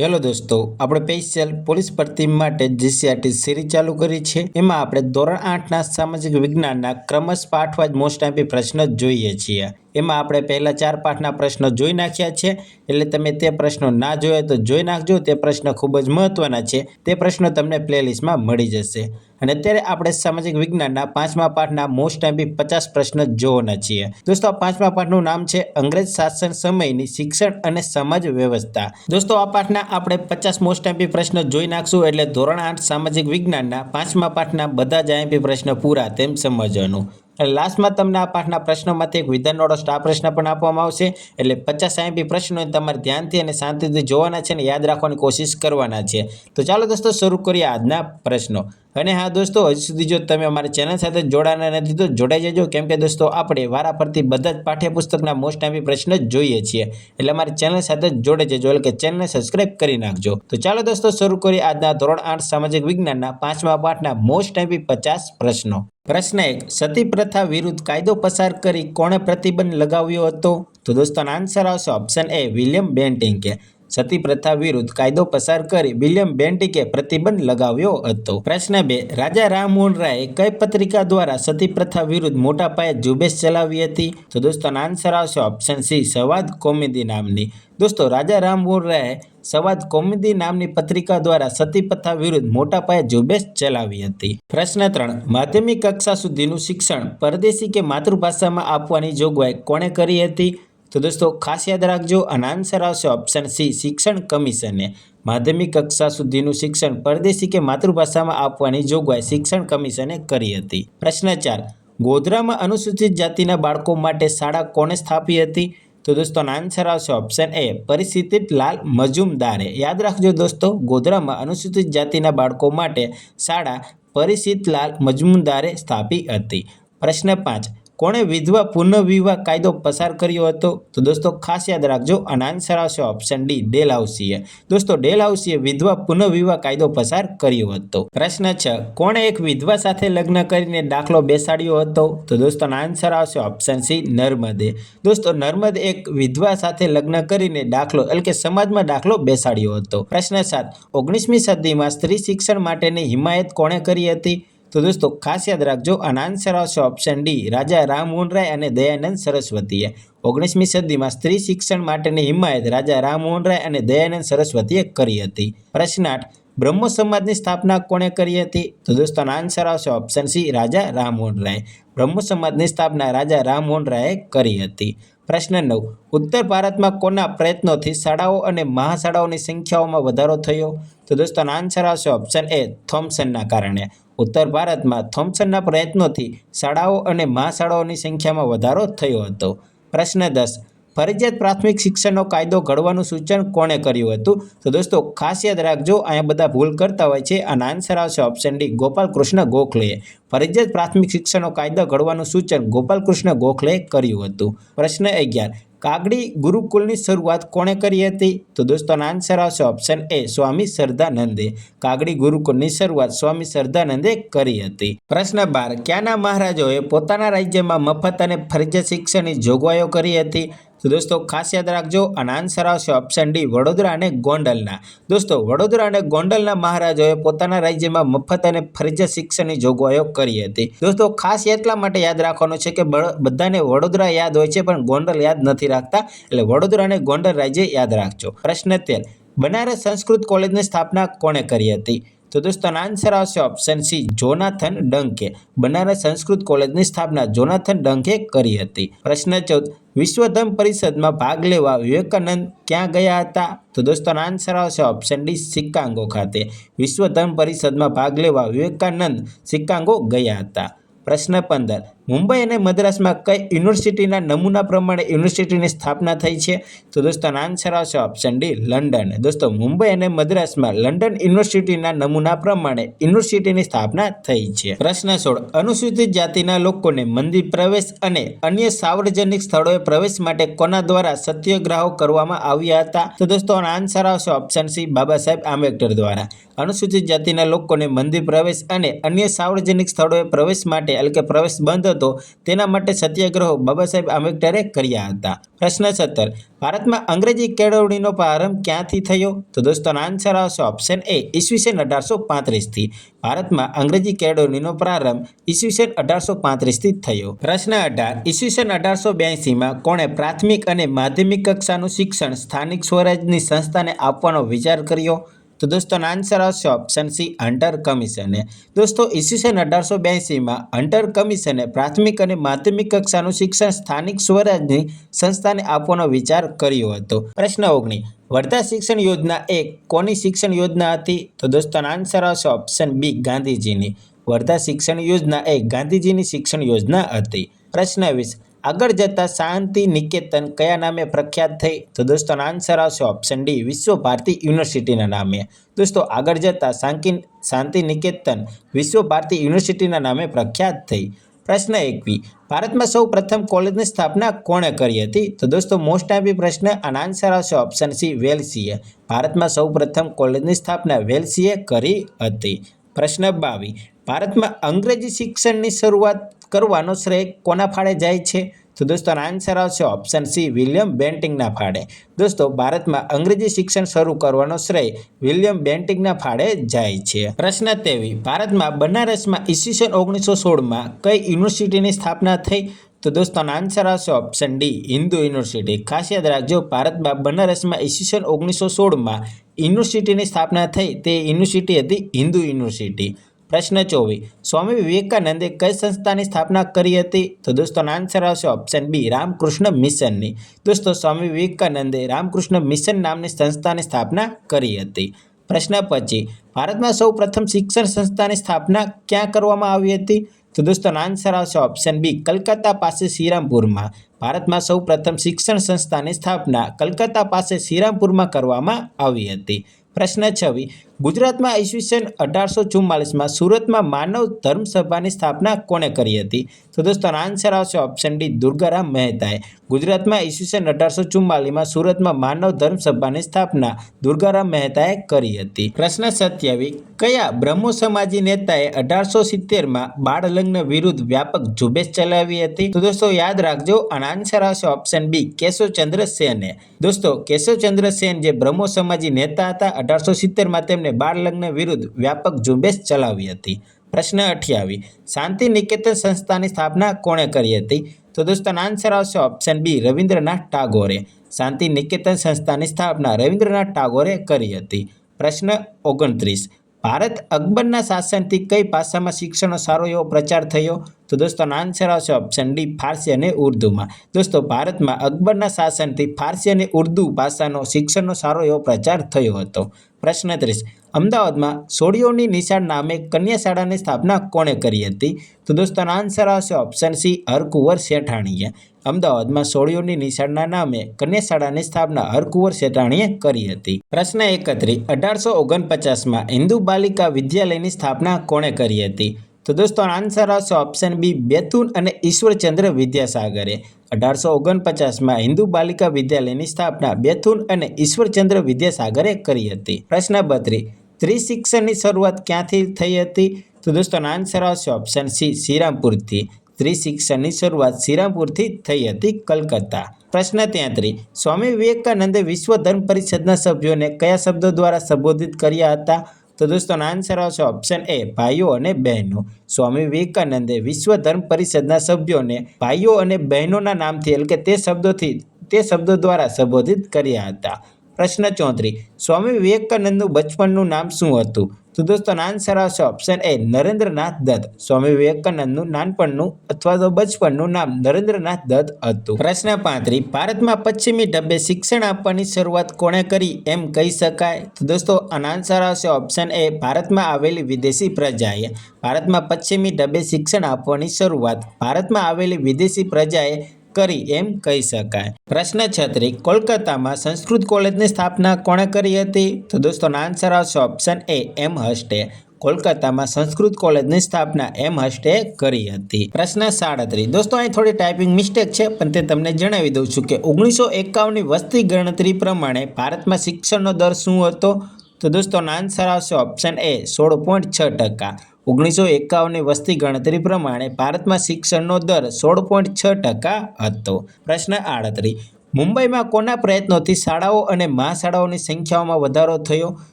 Hello દોસ્તો, આપણે special police ભરતી માટે જીસીઆરટી સિરીઝ ચાલુ કરી છે. એમાં આપણે ધોરણ આઠના સામાજિક વિજ્ઞાનના ક્રમશ પાઠવાજ મોસ્ટ આઈપી પ્રશ્ન જોઈએ છીએ. એમાં આપણે પહેલા ચાર પાઠના પ્રશ્નો જોઈ નાખ્યા છે. એટલે તમે તે પ્રશ્નો ના જોયા તો જોઈ નાખજો. તે પ્રશ્ન ખૂબ જ મહત્વના છે. તે પ્રશ્નો તમને પ્લેલિસ્ટમાં મળી જશે. અને અત્યારે આપણે સામાજિક વિજ્ઞાનના પાંચમા પાઠના મોસ્ટ એમ્પી પચાસ પ્રશ્ન જોવાના છીએ. દોસ્તો, આ પાંચમા પાઠનું નામ છે અંગ્રેજ શાસન સમયની શિક્ષણ અને સમાજ વ્યવસ્થા. દોસ્તો, આ પાઠના આપણે પચાસ મોસ્ટ એમ્પી પ્રશ્ન જોઈ નાખશું એટલે ધોરણ આઠ સામાજિક વિજ્ઞાનના પાંચમા પાઠના બધા જ એમ્પી પ્રશ્ન પૂરા તેમ સમજવાનું. લાસ્ટમાં તમને આ પાઠના પ્રશ્નોમાંથી એક વિધાનવાળો સ્ટાર પ્રશ્ન પણ આપવામાં આવશે. એટલે પચાસ એમપી પ્રશ્નો તમારે ધ્યાનથી અને શાંતિથી જોવાના છે અને યાદ રાખવાની કોશિશ કરવાના છે. તો ચાલો દોસ્તો, શરૂ કરીએ આજના પ્રશ્નો. અને હા દોસ્તો, હજી સુધી જો તમે અમારી ચેનલ સાથે જોડાના નથી, તો જોડાઈ જજો. કેમ કે દોસ્તો, આપણે વારા પરથી બધા જ પાઠ્યપુસ્તકના મોસ્ટ આવી પ્રશ્ન જ જોઈએ છીએ. એટલે અમારી ચેનલ સાથે જોડાઈ જજો, એટલે કે ચેનલને સબસ્ક્રાઇબ કરી નાખજો. તો ચાલો દોસ્તો, શરૂ કરીએ આજના ધોરણ આઠ સામાજિક વિજ્ઞાનના પાંચમા પાઠના મોસ્ટ આવી પચાસ પ્રશ્નો. પ્રશ્ન એક સતી પ્રથા વિરુદ્ધ કાયદો પસાર કરી કોણે પ્રતિબંધ લગાવ્યો હતો? તો દોસ્તોનો આન્સર આવશે ઓપ્શન એ વિલિયમ બેન્ટિંકે. સતી પ્રથા વિરુદ્ધ કાયદો પસાર કરી વિલિયમ બેન્ટિકે પ્રતિબંધ લગાવ્યો હતો. પ્રશ્ન બે, રાજા રામમોહન રાય કઈ પત્રિકા દ્વારા સતી પ્રથા વિરુદ્ધ મોટા પાયે ઝુંબેશ ચલાવી હતી? તો દોસ્તોનો આન્સર આવશે ઓપ્શન સી સવાદ કોમેદી નામની. દોસ્તો, રાજા રામમોહન રાય સંવાદ કોમેદી નામની પત્રિકા દ્વારા સતી પ્રથા વિરુદ્ધ મોટા પાયે ઝુંબેશ ચલાવી હતી. પ્રશ્ન ત્રણ, માધ્યમિક કક્ષા સુધીનું શિક્ષણ પરદેશી કે માતૃભાષામાં આપવાની જોગવાઈ કોણે કરી હતી? તો દોસ્તો, ખાસ યાદ રાખજો અને આન્સર આવશે ઓપ્શન સી શિક્ષણ કમિશને માધ્યમિક કક્ષા સુધીનું શિક્ષણ પરદેશી કે માતૃભાષામાં આપવાની જોગવાઈ શિક્ષણ કમિશને કરી હતી. પ્રશ્ન ચાર, ગોધરામાં અનુસૂચિત જાતિના બાળકો માટે શાળા કોને સ્થાપી હતી? તો દોસ્તો આન્સર આવશે ઓપ્શન એ પરિસ્થિતિત લાલ મજુમદારે. યાદ રાખજો દોસ્તો, ગોધરામાં અનુસૂચિત જાતિના બાળકો માટે શાળા પરિસ્થિતલાલ મજુમદારે સ્થાપી હતી. પ્રશ્ન પાંચ કોણે વિધવા પુનઃવિવાહ કાયદો પસાર કર્યો હતો? તો દોસ્તો, ખાસ યાદ રાખજો અને આન્સર આવશે ઓપ્શન ડી ડેલ હાઉસીએ દોસ્તો ડેલ હાઉસીએ વિધવા પુનઃવિવાહ કાયદો પસાર કર્યો હતો. પ્રશ્ન છ, કોણે એક વિધવા સાથે લગ્ન કરીને દાખલો બેસાડ્યો હતો? તો દોસ્તો આન્સર આવશે ઓપ્શન સી નર્મદે. દોસ્તો, નર્મદે એક વિધવા સાથે લગ્ન કરીને દાખલો, એટલે કે સમાજમાં દાખલો બેસાડ્યો હતો. પ્રશ્ન સાત, ઓગણીસમી સદીમાં સ્ત્રી શિક્ષણ માટેની હિમાયત કોણે કરી હતી? તો દોસ્તો, ખાસ યાદ રાખજો અને આન્સર આવશે ઓપ્શન ડી રાજા રામમોહન રાય અને દયાનંદ સરસ્વતીએ. ઓગણીસમી સદીમાં સ્ત્રી શિક્ષણ માટેની હિમાયત રાજા રામમોહન રાય અને દયાનંદ સરસ્વતીએ કરી હતી. પ્રશ્ન આઠ, બ્રહ્મ સમાજની સ્થાપના કોણે કરી હતી? તો દોસ્તોનો આન્સર આવશે ઓપ્શન સી રાજા રામમોહન રાય બ્રહ્મ સમાજની સ્થાપના રાજા રામમોહન રાયે કરી હતી. પ્રશ્ન નવ, ઉત્તર ભારતમાં કોના પ્રયત્નોથી શાળાઓ અને મહાશાળાઓની સંખ્યાઓમાં વધારો થયો? તો દોસ્તોનો આન્સર આવશે ઓપ્શન એ થોમ્સનના કારણે. ઉત્તર ભારતમાં થોમ્સનના પ્રયત્નોથી શાળાઓ અને મહાશાળાઓની સંખ્યામાં વધારો થયો હતો. પ્રશ્ન દસ, ફરજિયાત પ્રાથમિક શિક્ષણનો કાયદો ઘડવાનું સૂચન કોણે કર્યું હતું? તો દોસ્તો, ખાસ યાદ રાખજો, અહીંયા બધા ભૂલ કરતા હોય છે. અને આન્સર આવશે ઓપ્શન ડી, ગોપાલકૃષ્ણ ગોખલેએ ફરજિયાત પ્રાથમિક શિક્ષણનો કાયદો ઘડવાનું સૂચન ગોપાલ કૃષ્ણ ગોખલેએ કર્યું હતું. પ્રશ્ન અગિયાર કાગડી ગુરુકુલની શરૂઆત કોણે કરી હતી? તો દોસ્તોનો આન્સર આવશે ઓપ્શન એ સ્વામી સરદાનંદે. કાગડી ગુરુકુલની શરૂઆત સ્વામી સરદાનંદે કરી હતી. પ્રશ્ન બાર, ક્યાંના મહારાજોએ પોતાના રાજ્યમાં મફત અને ફરજિયાત શિક્ષણની જોગવાઈઓ કરી હતી? તો દોસ્તો ખાસ યાદ રાખજો અને આન્સર આવશે ઓપ્શન ડી વડોદરા અને ગોંડલના. દોસ્તો, વડોદરા અને ગોંડલના મહારાજોએ પોતાના રાજ્યમાં મફત અને ફરજિયાત શિક્ષણની જોગવાઈઓ કરી હતી. દોસ્તો, ખાસ એટલા માટે યાદ રાખવાનું છે કે બધાને વડોદરા યાદ હોય છે, પણ ગોંડલ યાદ નથી રાખતા. એટલે વડોદરા અને ગોંડલ રાજ્ય યાદ રાખજો. પ્રશ્ન તેર, બનારસ સંસ્કૃત કોલેજની સ્થાપના કોણે કરી હતી? તો દોસ્તોનો આન્સર આવશે ઓપ્શન સી જોનાથન ડંકે. બનારસ સંસ્કૃત કોલેજની સ્થાપના જોનાથન ડંકે કરી હતી. પ્રશ્ન ચૌદ વિશ્વ પરિષદમાં ભાગ લેવા વિવેકાનંદ ક્યાં ગયા હતા? તો દોસ્તોનો આન્સર આવશે ઓપ્શન ડી સિક્કાંગો ખાતે. વિશ્વ ધર્મ પરિષદમાં ભાગ લેવા વિવેકાનંદ સિક્કાંગો ગયા હતા. પ્રશ્ન પંદર મુંબઈ અને મદ્રાસમાં કઈ યુનિવર્સિટીના નમૂના પ્રમાણે યુનિવર્સિટીની સ્થાપના થઈ છે? તો દોસ્તો આન્સર આવશે ઓપ્શન ડી લંડન. દોસ્તો મુંબઈ અને મદ્રાસમાં લંડન યુનિવર્સિટીના નમૂના પ્રમાણે યુનિવર્સિટીની સ્થાપના થઈ છે. પ્રશ્ન સોળ. અનુસૂચિત જાતિના લોકોને મંદિર પ્રવેશ અને અન્ય સાર્વજનિક સ્થળોએ પ્રવેશ માટે કોના દ્વારા સત્યાગ્રહો કરવામાં આવ્યા હતા? તો દોસ્તો આન્સર આવશે ઓપ્શન સી બાબા સાહેબ આંબેડકર દ્વારા. અનુસૂચિત જાતિના લોકોને મંદિર પ્રવેશ અને અન્ય સાર્વજનિક સ્થળોએ પ્રવેશ માટે એટલે કે પ્રવેશ બંધ હતો. તેના માટે સત્યાગ્રહો બાબા સાહેબ આંબેડકરે કર્યા હતા. પ્રશ્ન સત્તર, ભારતમાં અંગ્રેજી કેળવણીનો પ્રારંભ ક્યાંથી થયો? તો દોસ્તોનો આન્સર આવશે ઓપ્શન એ ઈસવીસન અઢારસો પાંત્રીસથી ભારતમાં અંગ્રેજી કેળવણીનો પ્રારંભ ઈસવીસન અઢારસો પાંત્રીસથી થયો. પ્રશ્ન અઢાર, ઈસવીસન અઢારસો બ્યાસીમાં કોણે પ્રાથમિક અને માધ્યમિક કક્ષાનું શિક્ષણ સ્થાનિક સ્વરાજની સંસ્થાને આપવાનો વિચાર કર્યો? તો દોસ્તોનો આન્સર આવશે ઓપ્શન સી હન્ટર કમિશને દોસ્તો, ઈસવીસન અઢારસો બ્યાસીમાં હન્ટર કમિશને પ્રાથમિક અને માધ્યમિક કક્ષાનું શિક્ષણ સ્થાનિક સ્વરાજની સંસ્થાને આપવાનો વિચાર કર્યો હતો. પ્રશ્ન ઓગણીસ વર્ધા શિક્ષણ યોજના એક કોની શિક્ષણ યોજના હતી? તો દોસ્તોનો આન્સર આવશે ઓપ્શન બી ગાંધીજીની. વર્ધા શિક્ષણ યોજના એ ગાંધીજીની શિક્ષણ યોજના હતી. પ્રશ્ન વીસ. આગળ જતાં શાંતિ, નિકેતન કયા નામે પ્રખ્યાત થઈ? તો દોસ્તોનો આન્સર આવશે ઓપ્શન ડી વિશ્વ ભારતી યુનિવર્સિટીના નામે. દોસ્તો આગળ જતાં શાંતિ શાંતિ, નિકેતન વિશ્વ ભારતી યુનિવર્સિટીના નામે પ્રખ્યાત થઈ. પ્રશ્ન એકવી, ભારતમાં સૌ પ્રથમ કોલેજની સ્થાપના કોણે કરી હતી? તો દોસ્તો મોસ્ટ આપી પ્રશ્ન અને આન્સર આવશે ઓપ્શન સી વેલસીએ. ભારતમાં સૌ પ્રથમ કોલેજની સ્થાપના વેલસીએ કરી હતી. પ્રશ્ન બાવી ભારતમાં અંગ્રેજી શિક્ષણની શરૂઆત કરવાનો શ્રેય કોના ફાળે જાય છે? તો દોસ્તો આન્સર આવશે ઓપ્શન સી વિલિયમ બેન્ટિંગના ફાળે. દોસ્તો, ભારતમાં અંગ્રેજી શિક્ષણ શરૂ કરવાનો શ્રેય વિલિયમ બેન્ટિંગના ફાળે જાય છે. પ્રશ્ન તેવી, ભારતમાં બનારસમાં ઈસવીસન ઓગણીસો સોળમાં કઈ યુનિવર્સિટીની સ્થાપના થઈ? તો દોસ્તોનો આન્સર આવશે ઓપ્શન ડી હિન્દુ યુનિવર્સિટી. ખાસ યાદ રાખજો, ભારતમાં બનારસમાં ઈસવીસન ઓગણીસો સોળમાં યુનિવર્સિટીની સ્થાપના થઈ. તે યુનિવર્સિટી હતી હિન્દુ યુનિવર્સિટી. પ્રશ્ન ચોવીસ. સ્વામી વિવેકાનંદે કઈ સંસ્થાની સ્થાપના કરી હતી? તો દોસ્તોનો આન્સર આવશે ઓપ્શન બી રામકૃષ્ણ મિશનની. દોસ્તો સ્વામી વિવેકાનંદે રામકૃષ્ણ મિશન નામની સંસ્થાની સ્થાપના કરી હતી. પ્રશ્ન પછી ભારતમાં સૌ પ્રથમ શિક્ષણ સંસ્થાની સ્થાપના ક્યાં કરવામાં આવી હતી? તો દોસ્તોનો આન્સર આવશે ઓપ્શન બી કલકત્તા પાસે શ્રીરામપુરમાં. ભારતમાં સૌ પ્રથમ શિક્ષણ સંસ્થાની સ્થાપના કલકત્તા પાસે શ્રીરામપુરમાં કરવામાં આવી હતી. પ્રશ્ન છવ્વીસ. ગુજરાતમાં ઈસવીસન અઢારસો ચુમ્માલીસમાં સુરતમાં માનવ ધર્મસભાની સ્થાપના કોણે કરી હતી? તો દોસ્તો આન્સર આવશે ઓપ્શન ડી દુર્ગારામ મહેતાએ. ગુજરાતમાં ઈસવીસન અઢારસો ચુમ્માલીસમાં સુરતમાં માનવ ધર્મ સભાની સ્થાપના દુર્ગારામ મહેતાએ કરી હતી. પ્રશ્ન સત્યાવીસ, કયા બ્રહ્મો સમાજી નેતાએ અઢારસો સિત્તેરમાં બાળ લગ્ન વિરુદ્ધ વ્યાપક ઝુંબેશ ચલાવી હતી? તો દોસ્તો, યાદ રાખજો અને આન્સર આવશે ઓપ્શન બી કેશવચંદ્ર સેને. દોસ્તો, કેશવચંદ્ર સેન જે બ્રહ્મો સમાજી નેતા હતા, અઢારસો સિત્તેરમાં તેમને બાળ લગ્ન વિરુદ્ધ વ્યાપક ઝુંબેશ ચલાવી હતી. પ્રશ્ન અઠ્યાવી શાંતિ નિકેતન સંસ્થાની સ્થાપના કોણે કરી હતી? તો દોસ્તોનો આન્સર આવશે ઓપ્શન બી રવિન્દ્રનાથ ટાગોરે. શાંતિ નિકેતન સંસ્થાની સ્થાપના રવિન્દ્રનાથ ટાગોરે કરી હતી. પ્રશ્ન ઓગણત્રીસ. ભારત અકબરના શાસનથી કઈ ભાષામાં શિક્ષણનો સારો એવો પ્રચાર થયો? તો દોસ્તોનો આન્સર આવશે ઓપ્શન ડી ફારસી અને ઉર્દુમાં. દોસ્તો ભારતમાં અકબરના શાસનથી ફારસી અને ઉર્દુ ભાષાનો શિક્ષણનો સારો એવો પ્રચાર થયો હતો. પ્રશ્ન ત્રીસ, અમદાવાદમાં સોળીઓની નિશાળ નામે કન્યા શાળાની સ્થાપના કોણે કરી હતી? તો દોસ્તોનો આન્સર આવશે ઓપ્શન સી હરકુંવર શેઠાણીએ. અમદાવાદમાં સોળીઓની નિશાળના નામે કન્યા શાળાની સ્થાપના હરકુંવર શેઠાણીએ કરી હતી. પ્રશ્ન એકત્રીસ, અઢારસો ઓગણપચાસમાં હિન્દુ બાલિકા વિદ્યાલયની સ્થાપના કોણે કરી હતી? તો દોસ્તો આન્સર આવશે ઓપ્શન બી બેથુન અને ઈશ્વરચંદ્ર વિદ્યાસાગરે. અઢારસો ઓગણપચાસમાં હિન્દુ બાલિકા વિદ્યાલયની સ્થાપના બેથુન અને ઈશ્વરચંદ્ર વિદ્યાસાગરે કરી હતી. પ્રશ્ન બત્રીસ, ત્રિશિક્ષણની શરૂઆત ક્યાંથી થઈ હતી? તો દોસ્તો આન્સર આવશે ઓપ્શન સી શ્રીરામપુરથી. ત્રિશિક્ષણની શરૂઆત શ્રીરામપુરથી થઈ હતી કલકત્તા. પ્રશ્ન ત્યાંત્રી સ્વામી વિવેકાનંદે વિશ્વ ધર્મ પરિષદના સભ્યોને કયા શબ્દો દ્વારા સંબોધિત કર્યા હતા? તો દોસ્તોનો આન્સર આવશે ઓપ્શન એ ભાઈઓ અને બહેનો. સ્વામી વિવેકાનંદે વિશ્વ ધર્મ પરિષદના સભ્યોને ભાઈઓ અને બહેનોના નામથી એટલે કે તે શબ્દોથી, તે શબ્દો દ્વારા સંબોધિત કર્યા હતા. પ્રશ્ન ચોત્રીસ, સ્વામી વિવેકાનંદનું બચપનનું નામ શું હતું? તો દોસ્તો આન્સર આવશે ઓપ્શન એ નરેન્દ્રનાથ દત્ત. સ્વામી વિવેકાનંદનું નાનપણનું અથવા તો બચપણનું નામ નરેન્દ્રનાથ દત્ત હતું. પ્રશ્ન પાંત્રી ભારતમાં પશ્ચિમી ઢબે શિક્ષણ આપવાની શરૂઆત કોણે કરી એમ કહી શકાય? તો દોસ્તો, આનો આન્સર આવશે ઓપ્શન એ ભારતમાં આવેલી વિદેશી પ્રજાએ ભારતમાં પશ્ચિમી ઢબે શિક્ષણ આપવાની શરૂઆત. ભારતમાં આવેલી વિદેશી પ્રજાએ કરી એમ કહી શકાય. પ્રશ્ન છત્રી કોલકાતામાં સંસ્કૃત કોલેજની સ્થાપના કોણે કરી હતી? તો દોસ્તો આન્સર આવશે ઓપ્શન એ એમ હસ્ટે કોલકાતામાં સંસ્કૃત કોલેજની સ્થાપના એમ હસ્ટે કરી હતી. પ્રશ્ન સાડત્રીસ, દોસ્તો, અહીં થોડી ટાઈપિંગ મિસ્ટેક છે, પણ તે તમને જણાવી દઉં છું કે ઓગણીસો એકાવનની વસ્તી ગણતરી પ્રમાણે ભારતમાં શિક્ષણનો દર શું હતો? તો દોસ્તો આન્સર આવશે ઓપ્શન એ સોળ પોઈન્ટ છ ટકા. ઓગણીસો એકાવનની વસ્તી ગણતરી પ્રમાણે ભારતમાં શિક્ષણનો દર સોળ પોઈન્ટ છ ટકા હતો. પ્રશ્ન આડત્રીસ મુંબઈમાં કોના પ્રયત્નોથી શાળાઓ અને મહાશાળાઓની સંખ્યાઓમાં વધારો થયો?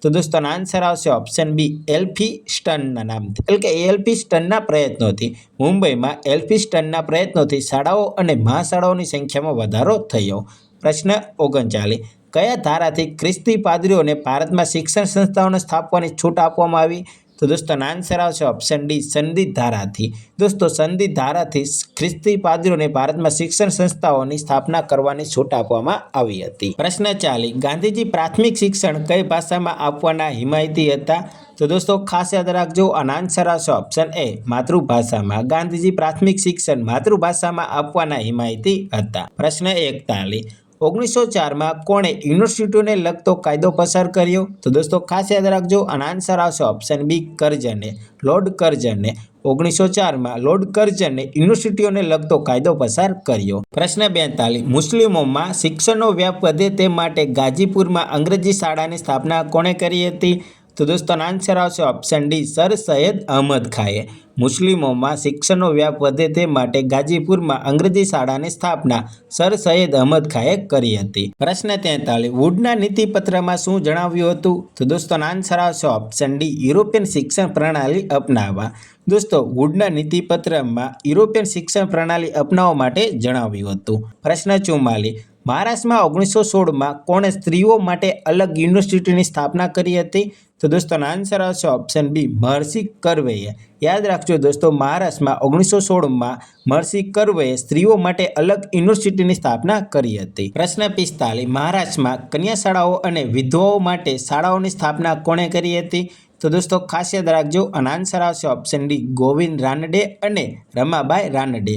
તો દોસ્તો આન્સર આવશે ઓપ્શન બી એલ્ફી સ્ટનના નામથી. એટલે કે એલ્ફી સ્ટનના પ્રયત્નોથી મુંબઈમાં એલ્ફી સ્ટનના પ્રયત્નોથી શાળાઓ અને મહાશાળાઓની સંખ્યામાં વધારો થયો. પ્રશ્ન ઓગણચાલીસ, કયા ધારાથી ખ્રિસ્તી પાદરીઓને ભારતમાં શિક્ષણ સંસ્થાઓને સ્થાપવાની છૂટ આપવામાં આવી? તો દોસ્તો આન્સર આવશે ઓપ્શન ડી સંધિ ધારાથી દોસ્તો સંધિ ધારાથી ખ્રિસ્તી પાદરીઓને ભારતમાં શિક્ષણ સંસ્થાઓની સ્થાપના કરવાની છૂટ આપવામાં આવી હતી. પ્રશ્ન ચાલી, ગાંધીજી પ્રાથમિક શિક્ષણ કઈ ભાષામાં આપવાના હિમાયતી હતા? તો દોસ્તો, ખાસ યાદ રાખજો અને આન્સર આવશે ઓપ્શન એ માતૃભાષામાં. ગાંધીજી પ્રાથમિક શિક્ષણ માતૃભાષામાં આપવાના હિમાયતી હતા. પ્રશ્ન એકતાલીસ ઓગણીસો ચારમાં કોણે યુનિવર્સિટીઓને લગતો કાયદો પસાર કર્યો? તો દોસ્તો, ખાસ યાદ રાખજો અને આન્સર આવશે ઓપ્શન બી કરજને લોર્ડ કરજને ઓગણીસો ચારમાં લોર્ડ કરજને યુનિવર્સિટીઓને લગતો કાયદો પસાર કર્યો. પ્રશ્ન બેતાલીસ. મુસ્લિમોમાં શિક્ષણનો વ્યાપ વધે તે માટે ગાજીપુરમાં અંગ્રેજી શાળાની સ્થાપના કોણે કરી હતી? તો દોસ્તો આન્સર આવશે option D sir Syed Ahmad ખાએ. મુસ્લિમોમાં શિક્ષણનો વ્યાપ વધે તે માટે ગાજીપુરમાં અંગ્રેજી શાળાની સ્થાપના સર સૈયદ અહમદ ખાએ કરી હતી. પ્રશ્ન તેતાલીસ, વુડના નીતિપત્રમાં શું જણાવ્યું હતું? તો દોસ્તો આન્સર આવશે ઓપ્શન ડી યુરોપિયન શિક્ષણ પ્રણાલી અપનાવવા. દોસ્તો, વુડના નીતિપત્રમાં યુરોપિયન શિક્ષણ પ્રણાલી અપનાવવા માટે જણાવ્યું હતું. પ્રશ્ન ચુમ્માલીસ મહારાષ્ટ્રમાં ઓગણીસો સોળમાં કોણે સ્ત્રીઓ માટે અલગ યુનિવર્સિટીની સ્થાપના કરી હતી? તો દોસ્તોનો આન્સર આવશે ઓપ્શન બી મહર્ષિ કરવેએ યાદ રાખજો દોસ્તો, મહારાષ્ટ્રમાં ઓગણીસો સોળમાં મહર્ષિ કરવેએ સ્ત્રીઓ માટે અલગ યુનિવર્સિટીની સ્થાપના કરી હતી. પ્રશ્ન પિસ્તાલીસ, મહારાષ્ટ્રમાં કન્યા શાળાઓ અને વિધવાઓ માટે શાળાઓની સ્થાપના કોણે કરી હતી? તો દોસ્તો ખાસ યાદ રાખજો અને આન્સર આવશે ઓપ્શન ડી ગોવિંદ રાનડે અને રમાબાઈ રાનડે.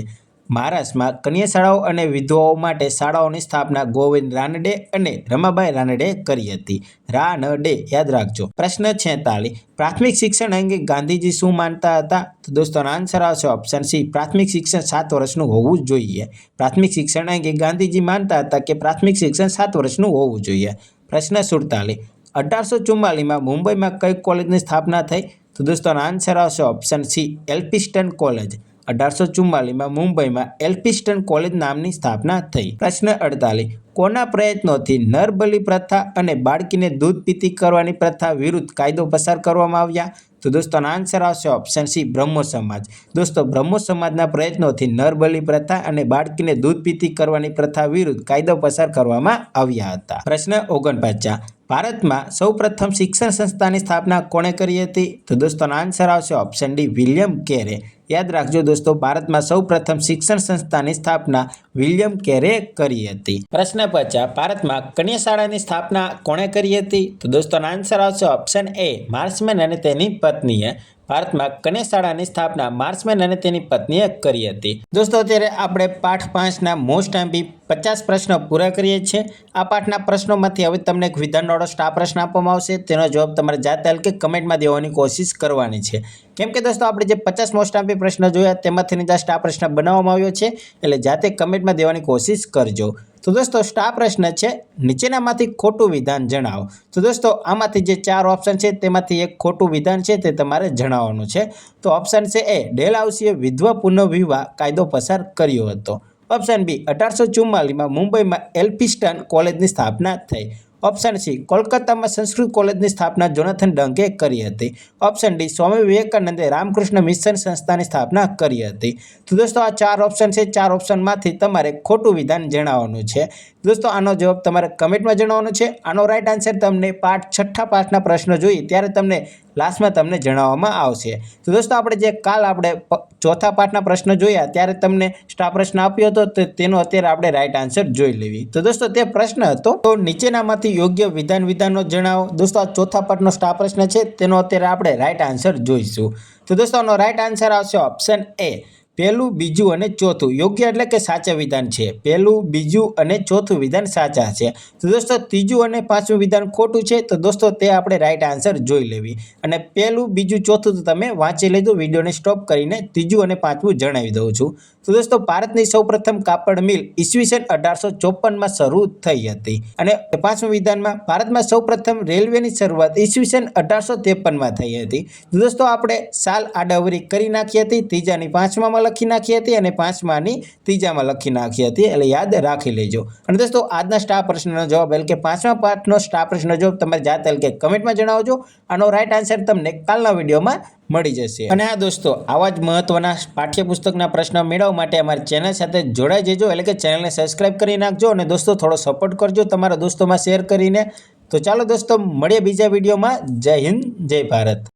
મહારાષ્ટ્રમાં કન્યા શાળાઓ અને વિધવાઓ માટે શાળાઓની સ્થાપના ગોવિંદ રાનડે અને રમાબાઈ રાનડે કરી હતી. રાનડે, યાદ રાખજો, પ્રશ્ન છેતાલીસ. પ્રાથમિક શિક્ષણ અંગે ગાંધીજી શું માનતા હતા? તો દોસ્તો આન્સર આવશે ઓપ્શન સી પ્રાથમિક શિક્ષણ સાત વર્ષનું હોવું જોઈએ. પ્રાથમિક શિક્ષણ અંગે ગાંધીજી માનતા હતા કે પ્રાથમિક શિક્ષણ સાત વર્ષનું હોવું જોઈએ. પ્રશ્ન સુડતાલીસ. અઢારસો ચુમ્માલીસમાં મુંબઈમાં કઈ કોલેજની સ્થાપના થઈ? તો દોસ્તો આન્સર આવશે ઓપ્શન સી એલ્પિસ્ટન કોલેજ. અઢારસો ચુમ્માલીસમાં મુંબઈમાં એલ્પિસ્ટન કોલેજ નામની સ્થાપના થઈ. પ્રશ્ન અડતાલીસ, કોના પ્રયત્નોથી નરબલી પ્રથા અને બાળકીને દૂધ પીતી કરવાની પ્રથા વિરુદ્ધ કાયદો પસાર કરવામાં આવ્યા? તો દોસ્તો આન્સર આવશે ઓપ્શન સી બ્રહ્મો સમાજ. દોસ્તો, બ્રહ્મો સમાજના પ્રયત્નોથી નરબલી પ્રથા અને બાળકીને દૂધ પીતી કરવાની પ્રથા વિરુદ્ધ કાયદો પસાર કરવામાં આવ્યા હતા. પ્રશ્ન ઓગણપચાસ ભારતમાં સૌપ્રથમ શિક્ષણ સંસ્થાની સ્થાપના કોણે કરી હતી? તો દોસ્તોનો આન્સર આવશે ઓપ્શન ડી વિલિયમ કેરે. યાદ રાખજો દોસ્તો, ભારતમાં સૌપ્રથમ શિક્ષણ સંસ્થાની સ્થાપના વિલિયમ કેરે કરી હતી. પ્રશ્ન પચાસ, ભારતમાં કન્યા શાળાની સ્થાપના કોણે કરી હતી? તો દોસ્તોનો આન્સર આવશે ઓપ્શન એ માર્સમેન અને તેની પત્નીએ ભારતમાં કન્યા શાળાની સ્થાપના માર્સમેન અને તેની પત્નીએ કરી હતી. દોસ્તો, અત્યારે આપણે પાઠ પાંચના મોસ્ટ એમપી પચાસ પ્રશ્નો પૂરા કરીએ છીએ. આ પાઠના પ્રશ્નોમાંથી હવે તમને એક વિધાનવાળો સ્ટાફ પ્રશ્ન આપવામાં આવશે. તેનો જવાબ તમારે જાતે કે કમેન્ટમાં દેવાની કોશિશ કરવાની છે. કેમ કે દોસ્તો, આપણે જે પચાસ મોસ્ટ એમપી પ્રશ્નો જોયા, તેમાંથી જે સ્ટાફ પ્રશ્ન બનાવવામાં આવ્યો છે. એટલે જાતે કમેન્ટમાં દેવાની કોશિશ કરજો. તો દોસ્તો સ્ટાફ પ્રશ્ન છે, નીચેનામાંથી ખોટું વિધાન જણાવો. તો દોસ્તો, આમાંથી જે ચાર ઓપ્શન છે, તેમાંથી એક ખોટું વિધાન છે, તે તમારે જણાવવાનું છે. તો ઓપ્શન છે એ ડેલહાઉસીએ વિધવા પુનઃવિવાહ કાયદો પસાર કર્યો હતો. ઓપ્શન બી અઢારસો ચુમ્માલીસમાં મુંબઈમાં એલ્ફિસ્ટન કોલેજની સ્થાપના થઈ. ઓપ્શન સી કોલકાતામાં સંસ્કૃત કોલેજની સ્થાપના જોનાથન ડંકે કરી હતી. ઓપ્શન ડી સ્વામી વિવેકાનંદે રામકૃષ્ણ મિશન સંસ્થાની સ્થાપના કરી હતી. તો દોસ્તો, આ ચાર ઓપ્શન છે. ચાર ઓપ્શનમાંથી તમારે ખોટું વિધાન જણાવવાનું છે. દોસ્તો, આનો જવાબ તમારે કમેન્ટમાં જણાવવાનો છે. આનો રાઈટ આન્સર તમને પાઠ છઠ્ઠા પાઠના પ્રશ્નો જોઈએ. ત્યારે તમને લાસ્ટમાં તમને જણાવવામાં આવશે. તો દોસ્તો, આપણે જે કાલ આપણે ચોથા પાઠના પ્રશ્ન જોયા, ત્યારે તમને સ્ટાફ પ્રશ્ન આપ્યો હતો, તો તેનો અત્યારે આપણે રાઈટ આન્સર જોઈ લેવી. તો દોસ્તો, તે પ્રશ્ન હતો, તો નીચેનામાંથી યોગ્ય વિધાન વિધાનો જણાવો. દોસ્તો, આ ચોથા પાઠનો સ્ટાફ પ્રશ્ન છે, તેનો અત્યારે આપણે રાઈટ આન્સર જોઈશું. તો દોસ્તો, આનો રાઈટ આન્સર આવશે ઓપ્શન એ પહેલું, બીજું અને ચોથું. યોગ્ય એટલે કે સાચા વિધાન છે. પહેલું, બીજું અને ચોથું વિધાન સાચા છે. તો દોસ્તો, ત્રીજું અને પાંચમું વિધાન ખોટું છે, તો દોસ્તો, તે આપણે રાઈટ આન્સર જોઈ લેવી. અને પહેલું, બીજું, ચોથું તો તમે વાંચી લેજો, વિડીયોને સ્ટોપ કરીને ત્રીજું અને પાંચમું જણાવી દઉં છું. તો દોસ્તો, ભારતની સૌપ્રથમ કાપડ મિલ ઈસવીસન અઢારસો ચોપનમાં શરૂ થઈ હતી. અને પાંચમું વિધાનમાં ભારતમાં સૌપ્રથમ રેલવેની શરૂઆત ઈસવીસન અઢારસો ત્રેપનમાં થઈ હતી. દોસ્તો, આપણે સાલ આડાવરી કરી નાખી હતી. ત્રીજાની પાંચમામાં લખી નાખી હતી અને પાંચમાની ત્રીજામાં લખી નાખી હતી. એટલે યાદ રાખી લેજો. અને દોસ્તો, આજના સ્ટાર પ્રશ્નનો જવાબ એટલે કે પાંચમા પાઠનો સ્ટાર પ્રશ્નનો જવાબ તમારે જાતે એટલે કે કમેન્ટમાં જણાવજો. આનો રાઈટ આન્સર તમને કાલના વિડીયોમાં મળી જશે. અને હા દોસ્તો, આવા જ મહત્વના પાઠ્યપુસ્તકના પ્રશ્ન મેળવવા માટે અમારી ચેનલ સાથે જોડાઈ જજો એટલે કે ચેનલને સબસ્ક્રાઇબ કરી નાખજો અને દોસ્તો, થોડો સપોર્ટ કરજો તમારા દોસ્તોમાં શેર કરીને. તો ચાલો દોસ્તો, મળીએ બીજા વિડીયોમાં. જય હિન્દ, જય ભારત.